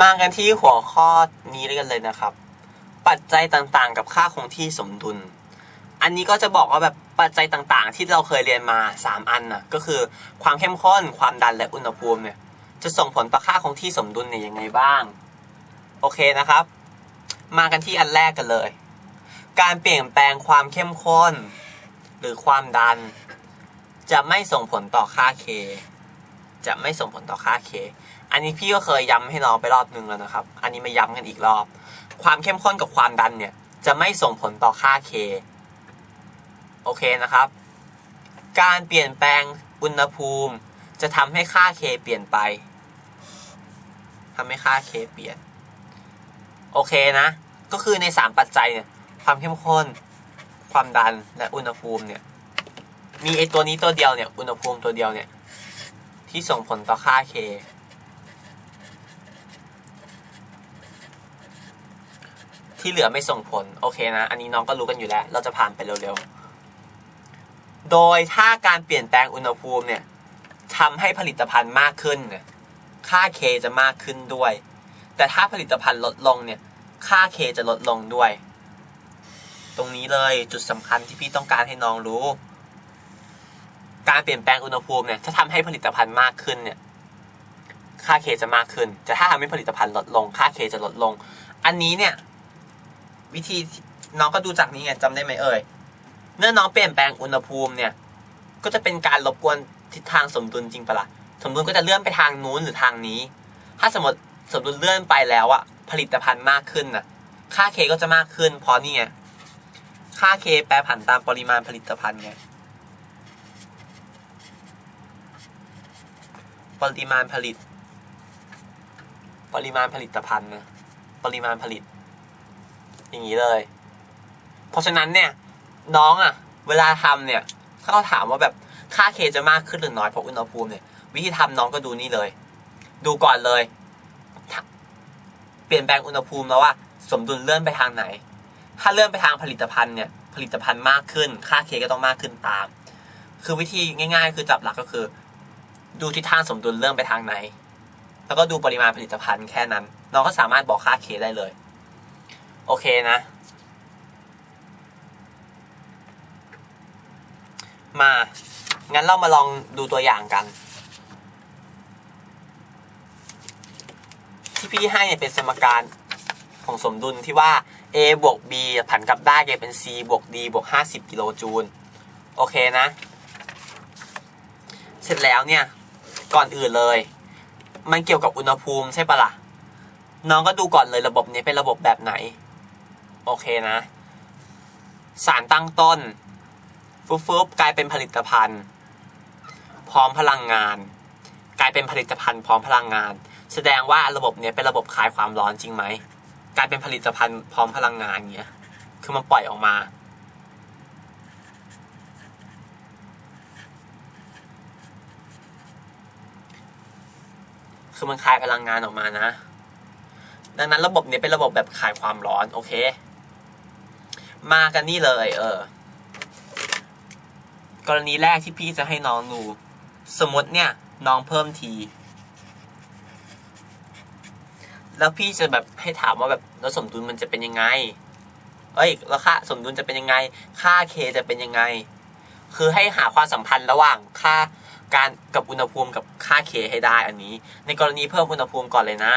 มากันที่หัวข้อนี้เลยกันเลยนะครับ ปัจจัยต่างๆ กับค่าคงที่สมดุล อันนี้ก็จะบอกว่าแบบปัจจัยต่างๆ ที่เราเคยเรียนมา 3 อันน่ะก็คือความเข้มข้น ความดันและอุณหภูมิเนี่ยจะส่งผลต่อค่าคงที่สมดุลเนี่ยยังไงบ้าง โอเคนะครับ มากันที่อันแรกกันเลย การเปลี่ยนแปลงความเข้มข้น หรือความดัน จะไม่ส่งผลต่อค่า K จะไม่ส่งผลต่อค่า K อันนี้พี่ก็เคยย้ำให้น้องไปรอบนึงแล้วนะครับ อันนี้มาย้ำกันอีกรอบ ความเข้มข้นกับความดันเนี่ย จะไม่ส่งผลต่อค่า K โอเคนะครับ การเปลี่ยนแปลงอุณหภูมิ จะทำให้ค่า K เปลี่ยนไปทำให้ค่า K เปลี่ยน โอเคนะ ก็คือใน 3 ปัจจัยเนี่ย ความเข้มข้น ความดัน และอุณหภูมิเนี่ย มีไอตัวนี้ตัวเดียวเนี่ย อุณหภูมิตัวเดียวเนี่ย ที่ส่งผลต่อค่า K ที่เหลือไม่ส่งผล โอเคนะ อันนี้น้องก็รู้กันอยู่แล้ว เราจะผ่านไปเร็วๆ โดยถ้าการเปลี่ยนแปลงอุณหภูมิเนี่ยทำให้ผลิตภัณฑ์มากขึ้นเนี่ยค่า K จะมากขึ้นด้วย แต่ถ้าผลิตภัณฑ์ลดลงเนี่ย ค่า K จะลดลงด้วย ตรงนี้เลยจุดสำคัญที่พี่ต้องการให้น้องรู้ การเปลี่ยนแปลงอุณหภูมิเนี่ยถ้าทำให้ผลิตภัณฑ์มากขึ้นเนี่ย ค่า K จะมากขึ้น แต่ถ้าทำให้ผลิตภัณฑ์ลดลง ค่า K จะลดลง อันนี้เนี่ย วิธีน้องก็ดูจากนี้ไงจำได้ไหมเอ่ยเมื่อน้องเปลี่ยนแปลงอุณหภูมิเนี่ย ก็จะเป็นการรบกวนทิศทางสมดุลจริงปะละ่ะสมดุลก็จะเลื่อนไปทางนู้นหรือทางนี้ ถ้าสมมติสมดุลเลื่อนไปแล้วอะผลิตภัณฑ์มากขึ้นน่ะค่า K ก็จะมากขึ้นเพราะนี่ไงค่า K แปรผันตามปริมาณผลิตภัณฑ์ไงปริมาณผลิต ปริมาณผลิตภัณฑ์นะปริมาณผลิต อย่างนี้เลย เพราะฉะนั้นเนี่ย น้องอะเวลาทำเนี่ย ถ้าเขาถามว่าแบบค่า K จะมากขึ้นหรือน้อยเพราะอุณหภูมิเนี่ย วิธีทำน้องก็ดูนี่เลย ดูก่อนเลย เปลี่ยนแปลงอุณหภูมิแล้วว่า สมดุลเลื่อนไปทางไหน ถ้าเลื่อนไปทางผลิตภัณฑ์เนี่ยผลิตภัณฑ์มากขึ้น ค่า K ก็ต้องมากขึ้นตาม คือวิธีง่าย ๆ คือจับหลักก็คือ ดูทิศทางสมดุลเลื่อนไปทางไหน แล้วก็ดูปริมาณผลิตภัณฑ์แค่นั้น น้องก็สามารถบอกค่า K ได้เลย โอเคนะ มา งั้นเรามาลองดูตัวอย่างกัน ที่พี่ให้เนี่ยเป็นสมการของสมดุลที่ว่า a บวก b ผันกลับได้กลายเป็น c บวก d บวก 50 กิโลจูล โอเคนะ เสร็จแล้วเนี่ย ก่อนอื่นเลย มันเกี่ยวกับอุณหภูมิใช่ปะละ่ะ น้องก็ดูก่อนเลยระบบนี้เป็นระบบแบบไหน โอเคนะ สารตั้งต้น ฟุบฟุบกลายเป็นผลิตภัณฑ์ พร้อมพลังงาน กลายเป็นผลิตภัณฑ์พร้อมพลังงาน แสดงว่าระบบเนี้ยเป็นระบบคลายความร้อนจริงไหมกลายเป็นผลิตภัณฑ์พร้อมพลังงานเงี้ยคือมันปล่อยออกมาคือมันคายพลังงานออกมานะ ดังนั้นระบบนี้เป็นระบบแบบคายความร้อน โอเค มากันนี่เลย เออ กรณีแรกที่พี่จะให้น้องดูสมมติเนี่ย น้องเพิ่มที แล้วพี่จะแบบให้ถามว่าแบบแล้วสมดุลมันจะเป็นยังไง เอ้ยแล้วค่าสมดุลจะเป็นยังไง ค่า K จะเป็นยังไง คือให้หาความสัมพันธ์ระหว่างค่าการกับอุณหภูมิกับค่า K ให้ได้อันนี้ ในกรณีเพิ่มอุณหภูมิก่อนเลยนะ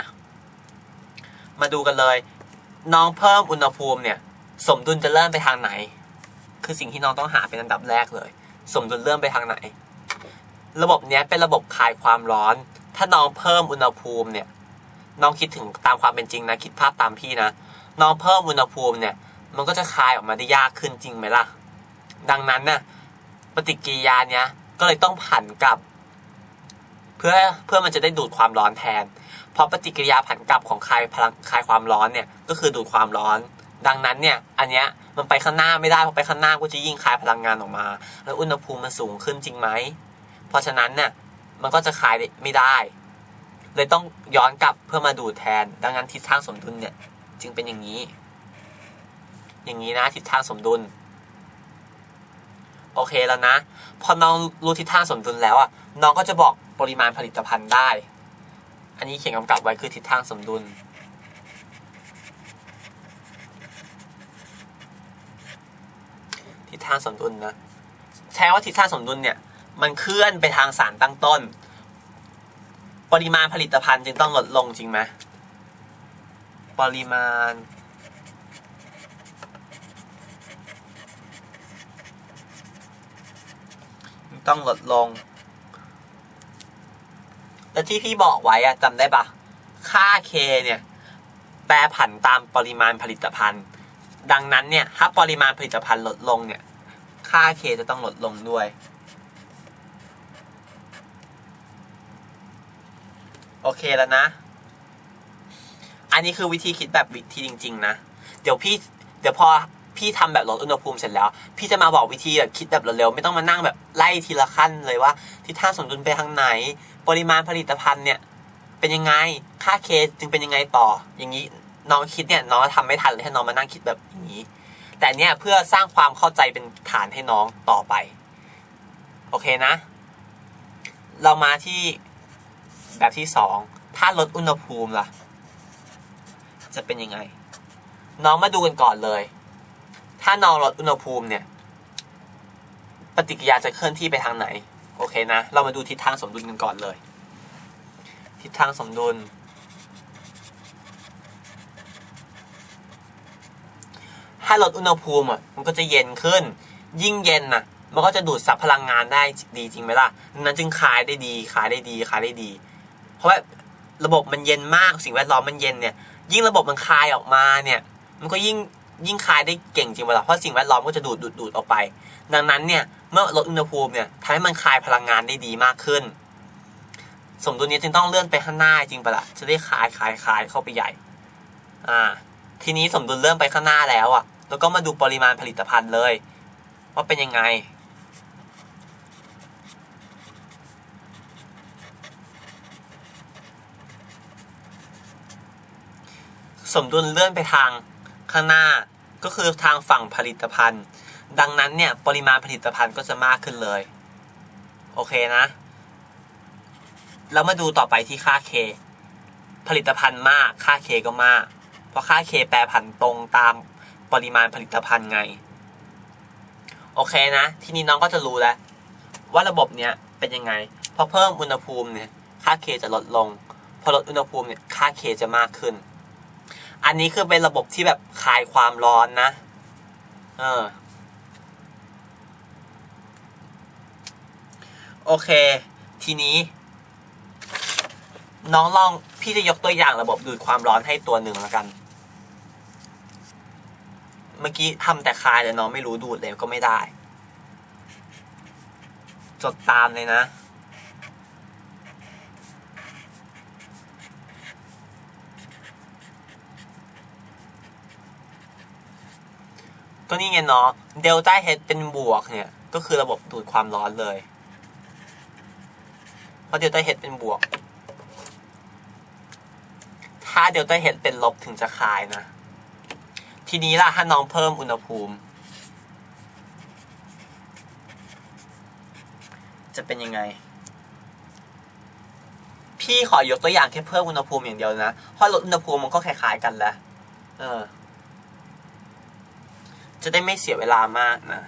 มาดูกันเลย น้องเพิ่มอุณหภูมิเนี่ย สมดุลจะเริ่มไปทางไหน คือสิ่งที่น้องต้องหาเป็นอันดับแรกเลย สมดุลเริ่มไปทางไหน ระบบเนี้ยเป็นระบบคลายความร้อน ถ้าน้องเพิ่มอุณหภูมิเนี่ย น้องคิดถึงตามความเป็นจริงนะ คิดภาพตามพี่นะ น้องเพิ่มอุณหภูมิเนี่ย มันก็จะคลายออกมาได้ยากขึ้นจริงไหมล่ะ ดังนั้นน่ะปฏิกิริยาเนี้ยก็เลยต้องผันกลับ เพื่อเพื่อมันจะได้ดูดความร้อนแทน เพราะปฏิกิริยาผันกลับของคลายพลังคลายความร้อนเนี่ย ก็คือดูดความร้อน ดังนั้นเนี่ยอันเนี้ยมันไปข้างหน้าไม่ได้เพราะไปข้างหน้าก็จะยิ่งคลายพลังงานออกมา แล้วอุณหภูมิมันสูงขึ้นจริงไหมเพราะฉะนั้นเนี่ยมันก็จะคลายไม่ได้ เลยต้องย้อนกลับเพื่อมาดูดแทน ดังนั้นทิศทางสมดุลเนี่ยจึงเป็นอย่างนี้ อย่างนี้นะทิศทางสมดุล โอเคแล้วนะ พอน้องรู้ทิศทางสมดุลแล้วอะน้องก็จะบอกปริมาณผลิตภัณฑ์ได้ อันนี้เขียนกำกับไว้คือทิศทางสมดุล ทิศทางสมดุลนะใช้ว่าทิศทางสมดุลเนี่ย มันเคลื่อนไปทางสารตั้งต้น ปริมาณผลิตภัณฑ์จึงต้องลดลงจริงไหมปริมาณ ต้องลดลง แล้วที่พี่บอกไว้อะจำได้ปะค่า K เนี่ย แปรผันตามปริมาณผลิตภัณฑ์ ดังนั้นเนี่ยถ้าปริมาณผลิตภัณฑ์ลดลงเนี่ย ค่า K จะต้องลดลงด้วย โอเคแล้วนะ อันนี้คือวิธีคิดแบบวิธีจริง ๆ นะ เดี๋ยวพี่ เดี๋ยวพอพี่ทำแบบลดอุณหภูมิเสร็จแล้ว พี่จะมาบอกวิธีแบบคิดแบบเร็วๆไม่ต้องมานั่งแบบไล่ทีละขั้นเลยว่าทิศทางสมดุลไปทางไหน ปริมาณผลิตภัณฑ์เนี่ย เป็นยังไงค่าเคจึงเป็นยังไงต่อ อย่างนี้น้องคิดเนี่ยน้องทำไม่ทันเลยให้น้องมานั่งคิดแบบ แต่เนี่ยเพื่อสร้างความเข้าใจเป็นฐานให้น้องต่อไป โอเคนะ เรามาที่แบบที่สองถ้าลดอุณหภูมิล่ะ จะเป็นยังไง น้องมาดูกันก่อนเลย ถ้าน้องลดอุณหภูมิเนี่ย ปฏิกิริยาจะเคลื่อนที่ไปทางไหน โอเคนะ เรามาดูทิศทางสมดุลกันก่อนเลย ทิศทางสมดุล ถ้าลดอุณหภูมิอะมันก็จะเย็นขึ้น ยิ่งเย็นน่ะมันก็จะดูดซับพลังงานได้ดีจริงไหมล่ะดังนั้นจึงขายได้ดีขายได้ดีขายได้ดี เพราะว่าระบบมันเย็นมากสิ่งแวดล้อมมันเย็นเนี่ย ยิ่งระบบมันคายออกมาเนี่ย มันก็ยิ่งยิ่งคายได้เก่งจริงเวลาเพราะสิ่งแวดล้อมก็จะดูดดูดดูดออกไป ดังนั้นเนี่ยเมื่อลดอุณหภูมิเนี่ยทำให้มันคายพลังงานได้ดีมากขึ้น สมดุลนี้จึงต้องเลื่อนไปข้างหน้าจริงปะละ่ะจะได้คายคายคายเข้าไปใหญ่ อ่า ทีนี้สมดุลเริ่มไปข้างหน้าแล้วอะ่ะ แล้วก็มาดูปริมาณผลิตภัณฑ์เลย ว่าเป็นยังไง สมดุลเลื่อนไปทางข้างหน้าก็คือทางฝั่งผลิตภัณฑ์ ดังนั้นเนี่ยปริมาณผลิตภัณฑ์ก็จะมากขึ้นเลย โอเคนะแล้วมาดูต่อไปที่ค่า K ผลิตภัณฑ์มากค่า K ก็มาก เพราะค่า K แปรผันตรงตามปริมาณผลิตภัณฑ์ไง โอเคนะ ทีนี้น้องก็จะรู้แล้ว ว่าระบบเนี้ยเป็นยังไง พอเพิ่มอุณหภูมิเนี่ย ค่า K จะลดลง พอลดอุณหภูมิเนี่ย ค่า K จะมากขึ้น อันนี้คือเป็นระบบที่แบบคลายความร้อนนะ เออ โอเค ทีนี้ น้องลองพี่จะยกตัวอย่างระบบดูดความร้อนให้ตัวหนึ่งแล้วกัน เมื่อกี้ทำแต่คายแต่น้องไม่รู้ดูดเลยก็ไม่ได้ จดตามเลยนะ ก็นี่ไงเนาะเดลต้าเฮดเป็นบวกเนี่ย ก็คือระบบดูดความร้อนเลย เพราะเดลต้าเฮดเป็นบวก ถ้าเดลต้าเฮดเป็นลบถึงจะคายนะ ทีนี้ล่ะถ้าน้องเพิ่มอุณหภูมิ จะเป็นยังไง พี่ขอยกตัวอย่างแค่เพิ่มอุณหภูมิอย่างเดียวนะเพราะลดอุณหภูมิมันก็คล้ายๆกันแล้วเออ จะได้ไม่เสียเวลามากนะ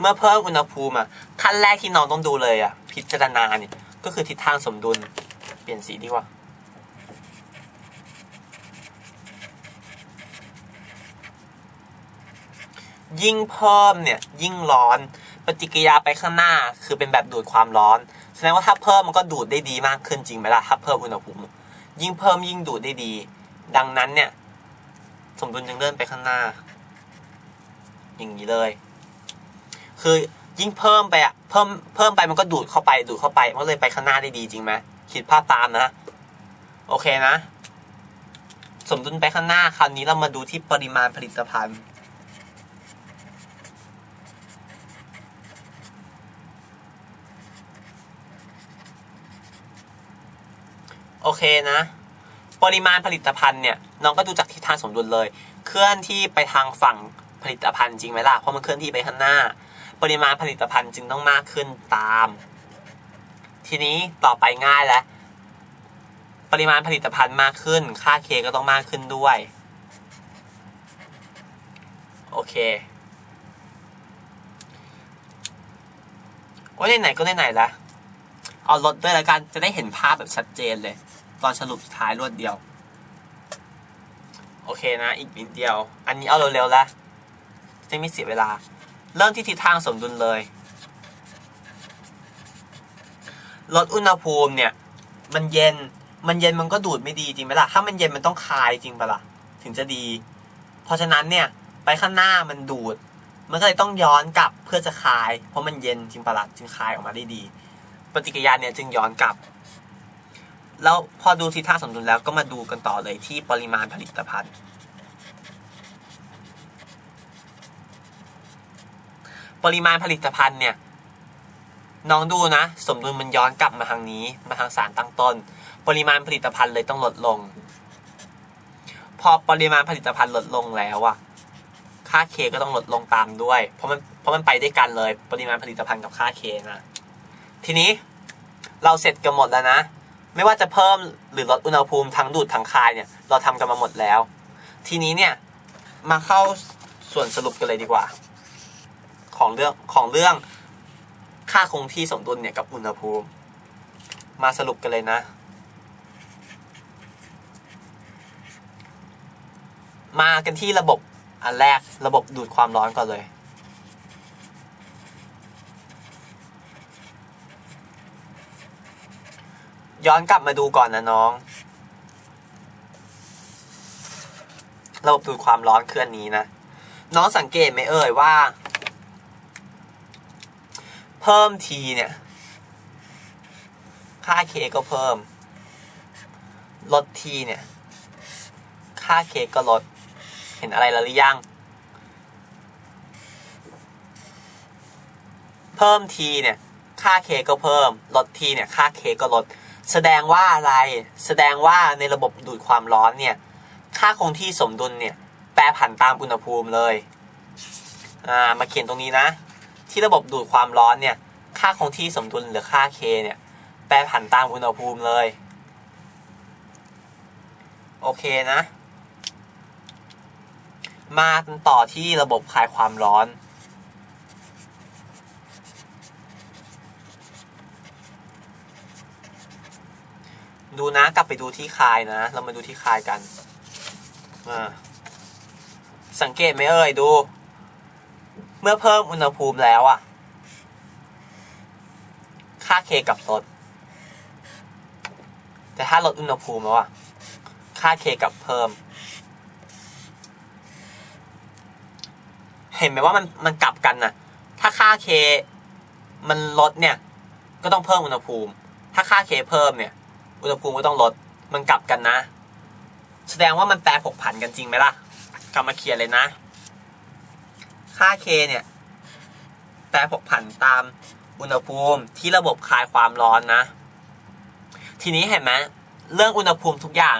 เมื่อเพิ่มอุณหภูมิอะขั้นแรกที่น้องต้องดูเลยอะ พิจารณาเนี่ยก็คือทิศทางสมดุล เปลี่ยนสีดีกว่า ยิ่งเพิ่มเนี่ยยิ่งร้อน ปฏิกิริยาไปข้างหน้าคือเป็นแบบดูดความร้อน แสดงว่าถ้าเพิ่มมันก็ดูดได้ดีมากขึ้นจริงไหมล่ะถ้าเพิ่มอุณหภูมิยิ่งเพิ่มยิ่งดูดได้ดี ดังนั้นเนี่ย สมดุลจึงเลื่อนไปข้างหน้า อย่างนี้เลย คือยิ่งเพิ่มไปอะเพิ่มเพิ่มไปมันก็ดูดเข้าไปดูดเข้าไปมันเลยไปข้างหน้าได้ดีจริงไหมคิดภาพตามนะ โอเคนะ สมดุลไปข้างหน้าคราวนี้เรามาดูที่ปริมาณผลิตภัณฑ์ โอเคนะ ปริมาณผลิตภัณฑ์เนี่ยน้องก็ดูจากทิศทางสมดุลเลย เคลื่อนที่ไปทางฝั่งผลิตภัณฑ์จริงไหมล่ะเพราะมันเคลื่อนที่ไปข้างหน้า ปริมาณผลิตภัณฑ์จึงต้องมากขึ้นตาม ทีนี้ต่อไปง่ายแล้วปริมาณผลิตภัณฑ์มากขึ้น ค่าเคก็ต้องมากขึ้นด้วย โอเคก็ไหนๆก็ไหนๆละ เอาลดด้วยแล้วกันจะได้เห็นภาพแบบชัดเจนเลย ตอนสรุปสุดท้ายรวดเดียว โอเคนะ อีกนิดเดียว อันนี้เอาเร็วๆแล้วจะไม่เสียเวลา เริ่มที่ทิศทางสมดุลเลยลดอุณหภูมิเนี่ย มันเย็นมันเย็นมันก็ดูดไม่ดีจริงไหมล่ะ ถ้ามันเย็นมันต้องคายจริงปะล่ะ ถึงจะดี เพราะฉะนั้นเนี่ย ไปข้างหน้ามันดูด มันก็เลยต้องย้อนกลับเพื่อจะคาย เพราะมันเย็นจริงปะล่ะจึงคายออกมาได้ดี ปฏิกิริยาเนี่ยจึงย้อนกลับ แล้วพอดูทิศทางสมดุลแล้วก็มาดูกันต่อเลยที่ปริมาณผลิตภัณฑ์ ปริมาณผลิตภัณฑ์เนี่ยน้องดูนะ สมดุลมันย้อนกลับมาทางนี้ มาทางสารตั้งต้น ปริมาณผลิตภัณฑ์เลยต้องลดลง พอปริมาณผลิตภัณฑ์ลดลงแล้วอะค่าเคก็ต้องลดลงตามด้วย เพราะมันเพราะมันไปด้วยกันเลย ปริมาณผลิตภัณฑ์กับค่าเคนะ ทีนี้เราเสร็จกันหมดแล้วนะ ไม่ว่าจะเพิ่มหรือลดอุณหภูมิทั้งดูดทั้งคายเนี่ยเราทำกันมาหมดแล้ว ทีนี้เนี่ยมาเข้าส่วนสรุปกันเลยดีกว่า ของเรื่องของเรื่องค่าคงที่สมดุลเนี่ยกับอุณหภูมิ มาสรุปกันเลยนะมากันที่ระบบอันแรกระบบดูดความร้อนก่อนเลย ย้อนกลับมาดูก่อนนะน้อง ระบบดูดความร้อนคืออันนี้นะ น้องสังเกตไหมเอ่ยว่า เพิ่มทีเนี่ย ค่าเคก็เพิ่ม ลดทีเนี่ย ค่าเคก็ลด เห็นอะไรแล้วหรือยัง เพิ่มทีเนี่ยค่าเคก็เพิ่ม ลดทีเนี่ย ค่าเคก็ลด แสดงว่าอะไร แสดงว่าในระบบดูดความร้อนเนี่ย ค่าคงที่สมดุลเนี่ย แปรผันตามอุณหภูมิเลย อ่า มาเขียนตรงนี้นะ ที่ระบบดูดความร้อนเนี่ย ค่าคงที่สมดุลหรือค่า K เนี่ย แปรผันตามอุณหภูมิเลย โอเคนะ มาต่อที่ระบบคลายความร้อน ดูนะกลับไปดูที่คายนะ เรามาดูที่คายกันสังเกตไหมเอ่ยดู เมื่อเพิ่มอุณหภูมิแล้วอะค่าเคกับลดแต่ถ้าลดอุณหภูมิแล้วอะค่าเคกับเพิ่ม เห็นไหมว่ามันมันกลับกันนะถ้าค่าเคมันลดเนี่ย ก็ต้องเพิ่มอุณหภูมิ ถ้าค่าเคเพิ่มเนี่ย อุณหภูมิก็ต้องลดมันกลับกันนะ แสดงว่ามันแปรผกผันกันจริงไหมล่ะกลับมาเคลียร์เลยนะ ค่า K เนี่ย แปรผกผันตามอุณหภูมิที่ระบบคลายความร้อนนะ ทีนี้เห็นไหมเรื่องอุณหภูมิทุกอย่าง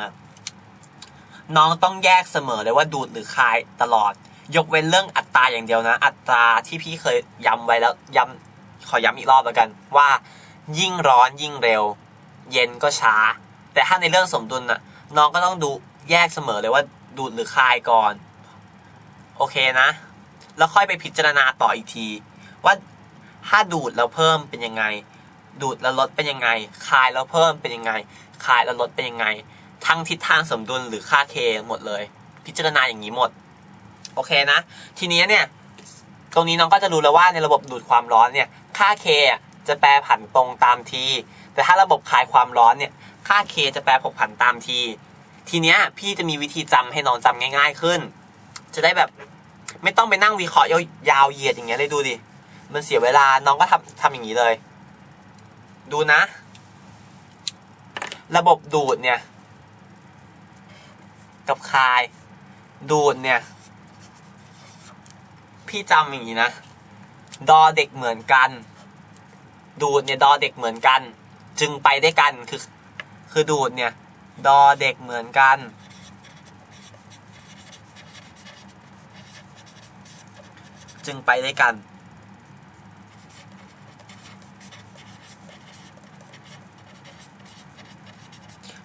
น้องต้องแยกเสมอเลยว่าดูดหรือคลายตลอด ยกเว้นเรื่องอัตราอย่างเดียวนะ อัตราที่พี่เคยย้ำไว้แล้วย้ำขอย้ำอีกรอบแล้วกัน ว่า ยิ่งร้อนยิ่งเร็ว เย็นก็ช้า แต่ถ้าในเรื่องสมดุลน่ะน้องก็ต้องดูแยกเสมอเลยว่าดูดหรือคายก่อน โอเคนะ แล้วค่อยไปพิจารณาต่ออีกที ว่าถ้าดูดแล้วเพิ่มเป็นยังไง ดูดแล้วลดเป็นยังไง คายแล้วเพิ่มเป็นยังไง คายแล้วลดเป็นยังไง ทั้งทิศทางสมดุลหรือค่าเคหมดเลย พิจารณาอย่างนี้หมด โอเคนะ ทีนี้เนี่ย ตรงนี้น้องก็จะรู้แล้วว่าในระบบดูดความร้อนเนี่ย ค่าเคจะแปรผันตรงตามที แต่ถ้าระบบคลายความร้อนเนี่ย ค่าเคจะแปรผกผันตามที ทีเนี้ยพี่จะมีวิธีจำให้น้องจำง่าย ๆขึ้น จะได้แบบไม่ต้องไปนั่งวิเคราะห์ยาวเหยียดอย่างเงี้ยเลยดูดิ มันเสียเวลาน้องก็ทำทำอย่างนี้เลย ดูนะ ระบบดูดเนี่ย กับคาย ดูดเนี่ย พี่จำอย่างนี้นะ ดอเด็กเหมือนกัน ดูดเนี่ยดอเด็กเหมือนกัน จึงไปได้กันคือ คือดูดเนี่ย ดอเด็กเหมือนกัน จึงไปได้กัน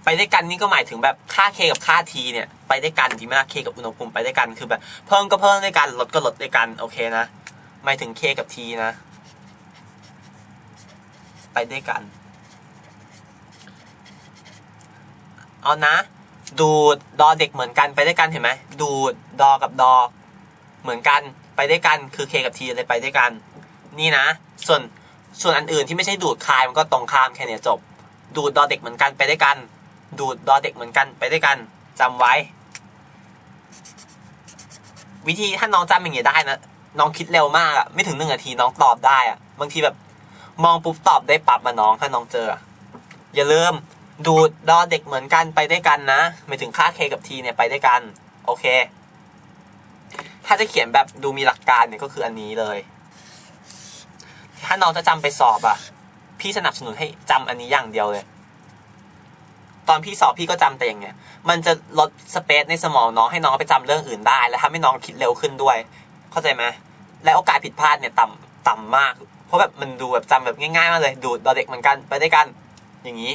ไปได้วยกันนี่ก็หมายถึงแบบค่า k กับค่า t เนี่ย ไปได้วยกันจริงไหมล่ะ k กับอุณหภูมิไปได้วยกันคือแบบเพิ่มก็เพิ่มด้วยกันลดก็ลดด้วยกันโอเคนะหมายถึง k กับ t นะ ไปได้วยกัน เอานะ ดูดดอเด็กเหมือนกันไปด้วยกันเห็นไหมดูดดอกับดอ เหมือนกันไปด้วยกันคือ k กับ t เลยไปด้วยกัน นี่นะ ส่วนส่วนอันอื่นที่ไม่ใช่ดูดคายมันก็ตรงข้ามแค่นี้จบ ดูดดอเด็กเหมือนกันไปด้วยกัน ดูดดอเด็กเหมือนกันไปด้วยกันจำไว้ วิธีถ้าน้องจำอย่างเงี้ยได้นะน้องคิดเร็วมากอะไม่ถึงหนึ่งนาทีน้องตอบได้อะบางทีแบบ มองปุ๊บตอบได้ปั๊บมาน้องถ้าน้องเจออะอย่าลืม ดูดดอเด็กเหมือนกันไปด้วยกันนะไม่ถึงค่า k กับ t เนี่ยไปด้วยกัน โอเค ถ้าจะเขียนแบบดูมีหลักการเนี่ยก็คืออันนี้เลย ถ้าน้องจะจำไปสอบอะพี่สนับสนุนให้จำอันนี้อย่างเดียวเลย ตอนพี่สอบพี่ก็จำแต่อย่างเงี้ย มันจะลดสเปซในสมองน้องให้น้องไปจำเรื่องอื่นได้ และทำให้น้องคิดเร็วขึ้นด้วย เข้าใจไหมและโอกาสผิดพลาดเนี่ยต่ำต่ำมาก เพราะแบบมันดูแบบจำแบบง่ายๆมากเลย ดูดอเด็กเหมือนกันไปด้วยกัน อย่างนี้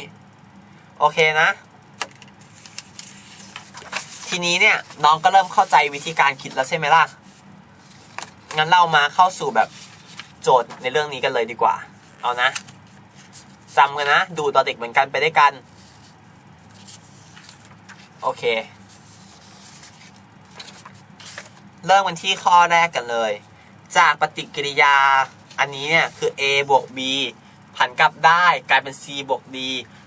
โอเคนะทีนี้เนี่ยน้องก็เริ่มเข้าใจวิธีการคิดแล้วใช่ไหมล่ะ งั้นเรามาเข้าสู่แบบโจทย์ในเรื่องนี้กันเลยดีกว่า เอานะจำกันนะ ดูดดอเด็กเหมือนกันไปด้วยกัน โอเค เริ่มกันที่ข้อแรกกันเลย จากปฏิกิริยาอันนี้เนี่ยคือ a บวก b ผันกลับได้กลายเป็น c บวก d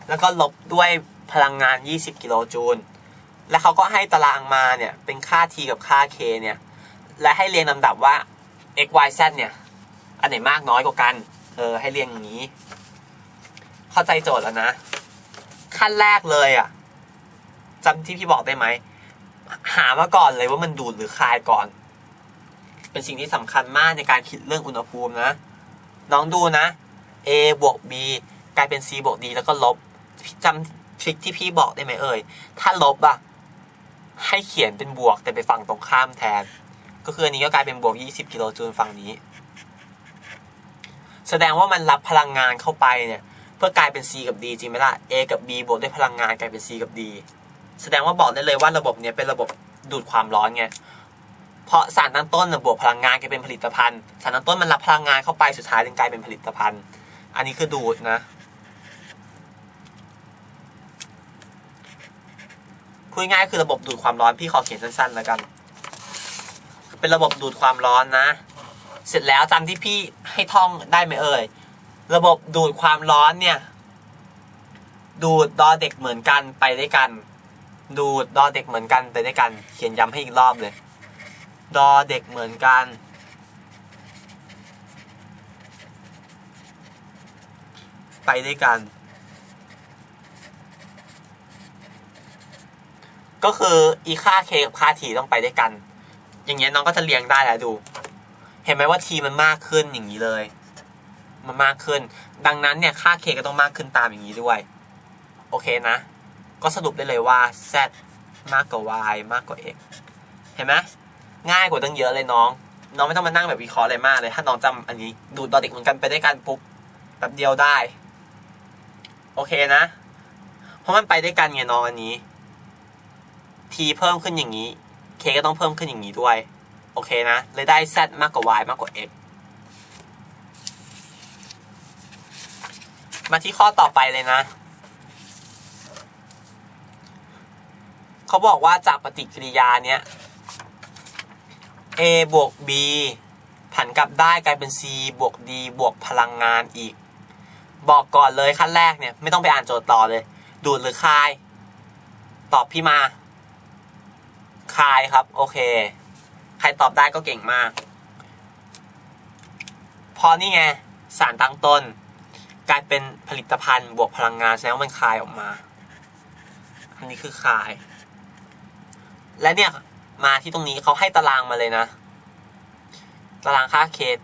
แล้วก็ลบด้วยพลังงาน 20 กิโลจูล และเขาก็ให้ตารางมาเนี่ย เป็นค่า t กับค่า k เนี่ย และให้เรียงลำดับว่า x y z เนี่ย อันไหนมากน้อยกว่ากัน เออ ให้เรียงอย่างนี้ เข้าใจโจทย์แล้วนะ ขั้นแรกเลยอะจำที่พี่บอกได้ไหม หามาก่อนเลยว่ามันดูดหรือคายก่อน เป็นสิ่งที่สำคัญมากในการคิดเรื่องอุณหภูมินะ น้องดูนะ a บวก b กลายเป็น c บวก d แล้วก็ลบ จำทริคที่พี่บอกได้ไหมเอ่ย ถ้าลบอะให้เขียนเป็นบวกแต่ไปฝั่งตรงข้ามแทน ก็คืออันนี้ก็กลายเป็นบวก 20 กิโลจูลฝั่งนี้ แสดงว่ามันรับพลังงานเข้าไปเนี่ยเพื่อกลายเป็น c กับ d จริงไหมล่ะ a กับ b บวกด้วยพลังงานกลายเป็น c กับ d แสดงว่าบอกได้เลยว่าระบบเนี้ยเป็นระบบดูดความร้อนไงเพราะสารตั้งต้นน่ะบวกพลังงานกลายเป็นผลิตภัณฑ์ สารตั้งต้นมันรับพลังงานเข้าไปสุดท้ายจึงกลายเป็นผลิตภัณฑ์ อันนี้คือดูดนะ พูดง่ายคือระบบดูดความร้อนพี่ขอเขียนสั้นๆแล้วกัน เป็นระบบดูดความร้อนนะ เสร็จแล้วจำที่พี่ให้ท่องได้ไหมเอ่ย ระบบดูดความร้อนเนี่ย ดูดดอเด็กเหมือนกันไปด้วยกัน ดูดดอเด็กเหมือนกันไปด้วยกัน เขียนย้ำให้อีกรอบเลย ดอเด็กเหมือนกัน ไปด้วยกัน ก็คืออีค่า k กับค่า t ต้องไปด้วยกัน อย่างเงี้ยน้องก็จะเรียงได้แล้วดู เห็นไหมว่า t มันมากขึ้นอย่างนี้เลย มันมากขึ้น ดังนั้นเนี่ยค่า k ก็ต้องมากขึ้นตามอย่างนี้ด้วย โอเคนะ ก็สรุปได้เลยว่า z มากกว่า y มากกว่า x เห็นไหมง่ายกว่าตั้งเยอะเลยน้อง น้องไม่ต้องมานั่งแบบวิเคราะห์อะไรมากเลย ถ้าน้องจำอันนี้ดูตอนเด็กเหมือนกันไปด้วยกันปุ๊บแป๊บเดียวได้ โอเคนะ เพราะมันไปด้วยกันไงน้องอันนี้ t เพิ่มขึ้นอย่างนี้ k ก็ต้องเพิ่มขึ้นอย่างนี้ด้วย โอเคนะ เลยได้ z มากกว่า y มากกว่า x มาที่ข้อต่อไปเลยนะ เขาบอกว่าจากปฏิกิริยาเนี้ย a บวก b ผันกลับได้กลายเป็น c บวก d บวกพลังงานอีก บอกก่อนเลยขั้นแรกเนี่ย ไม่ต้องไปอ่านโจทย์ต่อเลย ดูดหรือคาย ตอบพี่มา คายครับ โอเค ใครตอบได้ก็เก่งมาก พอนี่ไง สารตั้งต้น กลายเป็นผลิตภัณฑ์บวกพลังงานแสดงว่ามันคายออกมา อันนี้คือคาย และเนี่ยมาที่ตรงนี้เขาให้ตารางมาเลยนะ ตารางค่าเคส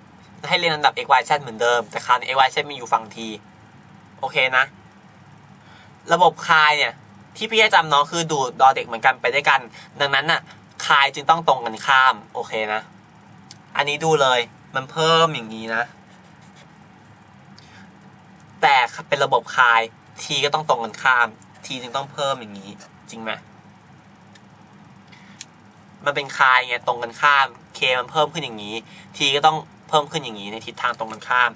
ให้เรียนลำดับ x y z เหมือนเดิม แต่คราวนี้ x y z มีอยู่ฝั่งที โอเคนะ ระบบคายเนี่ย ที่พี่ให้จำน้องคือดูดดอเด็กเหมือนกันไปด้วยกัน ดังนั้นน่ะคายจึงต้องตรงกันข้าม โอเคนะ อันนี้ดูเลย มันเพิ่มอย่างนี้นะ แต่เป็นระบบคาย t ก็ต้องตรงกันข้าม ทีจึงต้องเพิ่มอย่างนี้ จริงไหมมันเป็นคายไงตรงกันข้าม k มันเพิ่มขึ้นอย่างนี้ t ก็ต้องเพิ่มขึ้นอย่างนี้ในทิศทางตรงกันข้าม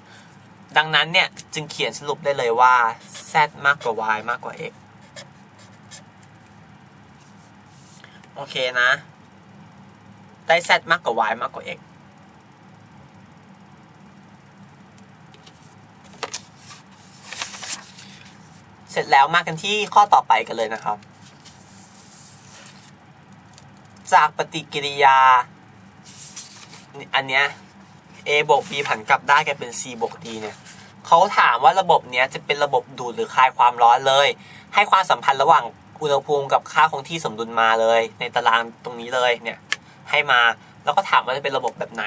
ดังนั้นเนี่ยจึงเขียนสรุปได้เลยว่า z มากกว่า y มากกว่า x โอเคนะ ได้ z มากกว่า y มากกว่า x เสร็จแล้วมากันที่ข้อต่อไปกันเลยนะครับ จากปฏิกิริยา อันเนี้ย a บวก b ผันกลับได้กลายเป็น c บวก d เนี่ยเขาถามว่าระบบเนี้ยจะเป็นระบบดูดหรือคลายความร้อนเลย ให้ความสัมพันธ์ระหว่าง อุณหภูมิกับค่าคงที่สมดุลมาเลย ในตารางตรงนี้เลยเนี่ยให้มาแล้วก็ถามว่าจะเป็นระบบแบบไหน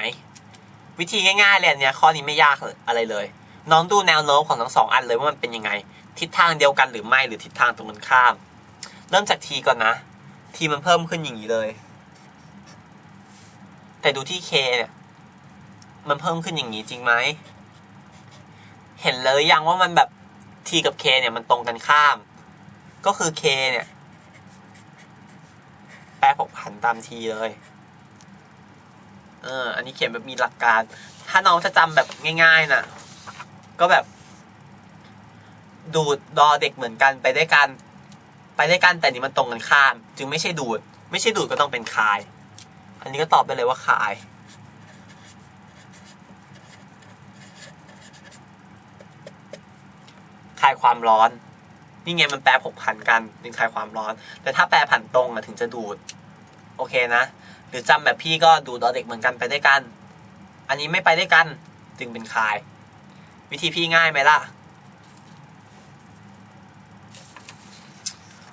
วิธีง่ายๆเลยนเนี้ยข้อนี้ไม่ยากอะไรเลย น้องดูแนวโน้มของทั้งสองอันเลยว่ามันเป็นยังไง ทิศทางเดียวกันหรือไม่หรือทิศทางตรงกันข้าม เริ่มจากทีก่อนนะ ทีมันเพิ่มขึ้นอย่างนี้เลย แต่ดูที่เคเนี่ยมันเพิ่มขึ้นอย่างนี้จริงไหมเห็นเลยยังว่ามันแบบทีกับเคเนี่ยมันตรงกันข้าม ก็คือเคเนี่ย แปรผกผันตามทีเลย เออ อันนี้เขียนแบบมีหลักการ ถ้าน้องจะจำแบบง่ายๆนะก็แบบ ดูดดอเด็กเหมือนกันไปได้วยกัน ไปได้วยกันแต่นี่มันตรงกันข้าม จึงไม่ใช่ดูด ไม่ใช่ดูดก็ต้องเป็นคาย อันนี้ก็ตอบได้เลยว่าคายคลายความร้อน นี่ไงมันแปรผกผันกันถึงคลายความร้อน แต่ถ้าแปรผันตรงอะถึงจะดูด โอเคนะ หรือจำแบบพี่ก็ดูดดอเด็กเหมือนกันไปได้วยกัน อันนี้ไม่ไปได้วยกัน จึงเป็นคลาย วิธีพี่ง่ายไหมล่ะ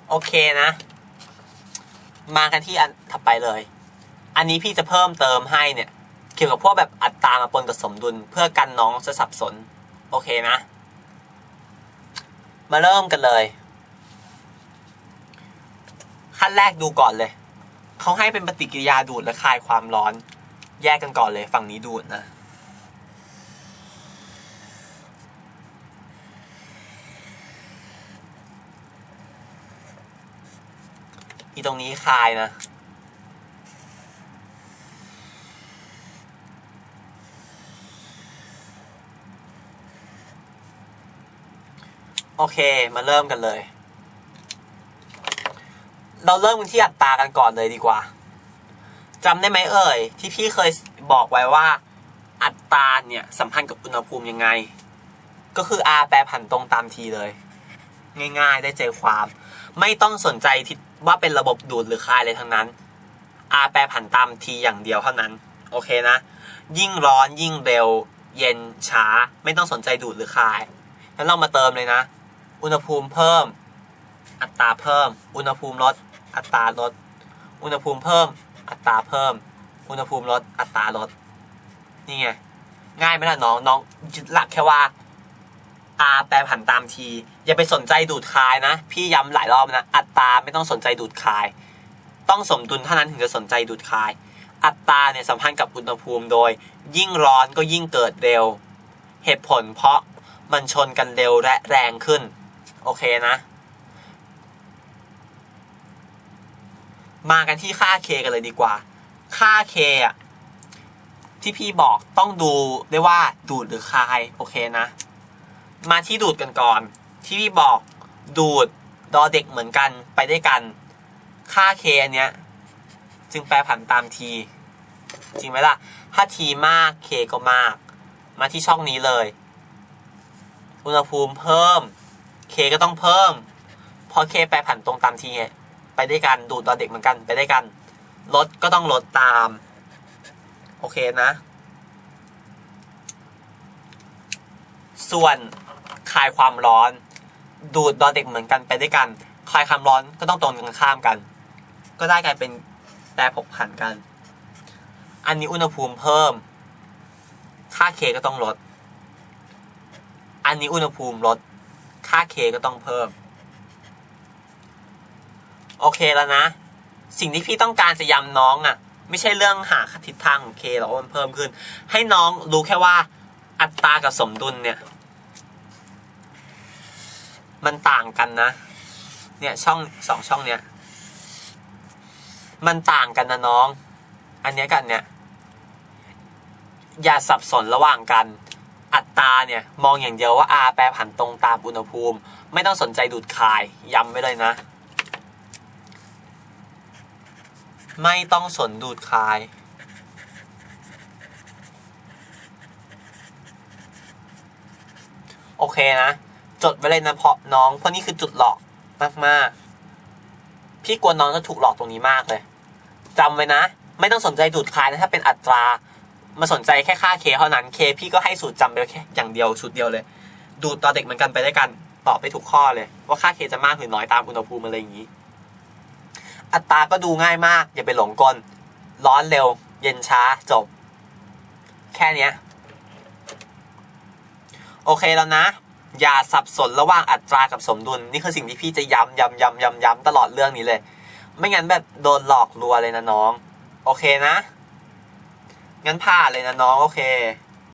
โอเคนะ มากันที่อันถัดไปเลย อันนี้พี่จะเพิ่มเติมให้เนี่ย เกี่ยวกับพวกแบบอัตรามาปนกับสมดุล เพื่อกันน้องจะสับสน โอเคนะ มาเริ่มกันเลย ขั้นแรกดูก่อนเลย เขาให้เป็นปฏิกิริยาดูดและคลายความร้อน แยกกันก่อนเลย ฝั่งนี้ดูดนะ อีตรงนี้คลายนะ โอเค มาเริ่มกันเลย เราเริ่มกันที่อัตรากันก่อนเลยดีกว่าจำได้ไหมเอ่ย ที่พี่เคยบอกไว้ว่า อัตราเนี่ยสัมพันธ์กับอุณหภูมิยังไง ก็คือ R แปรผันตรงตาม T เลย ง่ายๆ ได้ใจความ ไม่ต้องสนใจทิศว่าเป็นระบบดูดหรือคายเลยทั้งนั้น R แปรผันตาม T อย่างเดียวเท่านั้น โอเคนะ ยิ่งร้อนยิ่งเร็ว เย็นช้า ไม่ต้องสนใจดูดหรือคายแล้วเรามาเติมเลยนะ อุณหภูมิเพิ่ม อัตราเพิ่ม อุณหภูมิลด อัตราลด อุณหภูมิเพิ่ม อัตราเพิ่ม อุณหภูมิลด อัตราลด นี่ไง ง่ายไหมล่ะน้อง น้องยึดหลักแค่ว่า R แปรผันตาม T อย่าไปสนใจดูดคายนะ พี่ย้ำหลายรอบนะ อัตราไม่ต้องสนใจดูดคาย ต้องสมดุลเท่านั้นถึงจะสนใจดูดคาย อัตราเนี่ยสัมพันธ์กับอุณหภูมิโดย ยิ่งร้อนก็ยิ่งเกิดเร็ว เหตุผลเพราะมันชนกันเร็วและแรงขึ้น โอเคนะ มากันที่ค่า k กันเลยดีกว่า ค่า k อะที่พี่บอกต้องดูได้ว่าดูดหรือคาย โอเคนะ มาที่ดูดกันก่อน ที่พี่บอกดูดดอเด็กเหมือนกันไปได้วยกัน ค่า k อันเนี้ย จึงแปรผันตาม t จริงไหมล่ะ ถ้า t มาก k ก็มาก มาที่ช่องนี้เลย อุณหภูมิเพิ่ม k ก็ต้องเพิ่ม เพราะ k แปรผันตรงตาม t ไงไปได้กัน ดูดดอเด็กเหมือนกันไปได้กันลดก็ต้องลดตาม โอเคนะ ส่วนคลายความร้อน ดูดดอเด็กเหมือนกันไปด้วยกัน คลายความร้อนก็ต้องตรงกันข้ามกัน ก็ได้กลายเป็นแปรผกผันกัน อันนี้อุณหภูมิเพิ่ม ค่า k ก็ต้องลด อันนี้อุณหภูมิลด ค่า k ก็ต้องเพิ่ม โอเคแล้วนะ สิ่งที่พี่ต้องการจะย้ำน้องอะ ไม่ใช่เรื่องหาทิศทางของ k หรอกว่ามันเพิ่มขึ้น ให้น้องรู้แค่ว่าอัตรากับสมดุลเนี่ย มันต่างกันนะ เนี่ยช่องสองช่องเนี้ยมันต่างกันนะน้อง อันนี้กันเนี่ย อย่าสับสนระหว่างกัน อัตราเนี่ย มองอย่างเดียวว่า R แปรผันตรงตามอุณหภูมิ ไม่ต้องสนใจดูดคาย ย้ำไว้เลยนะ ไม่ต้องสนดูดคาย โอเคนะ จดไว้เลยนะเพราะน้องเพราะนี่คือจุดหลอกมากๆ พี่กลัวน้องจะถูกหลอกตรงนี้มากเลยจำไว้นะ ไม่ต้องสนใจดูดคายนะถ้าเป็นอัตรา มาสนใจแค่ค่าเคเท่านั้นเคพี่ก็ให้สูตรจำไปแค่อย่างเดียวชุดเดียวเลย ดูตอนเด็กเหมือนกันไปได้กันตอบไปถูกข้อเลย ว่าค่าเคจะมากหรือน้อยตามอุณหภูมิอะไรอย่างนี้ อัตราก็ดูง่ายมาก อย่าไปหลงกล ร้อนเร็ว เย็นช้าจบ แค่เนี้ย โอเคแล้วนะ อย่าสับสนระหว่างอัตรากับสมดุล นี่คือสิ่งที่พี่จะย้ำย้ำย้ำย้ำย้ำตลอดเรื่องนี้เลย ไม่งั้นแบบโดนหลอกลวงเลยนะน้อง โอเคนะ งั้นผ่านเลยนะน้องโอเค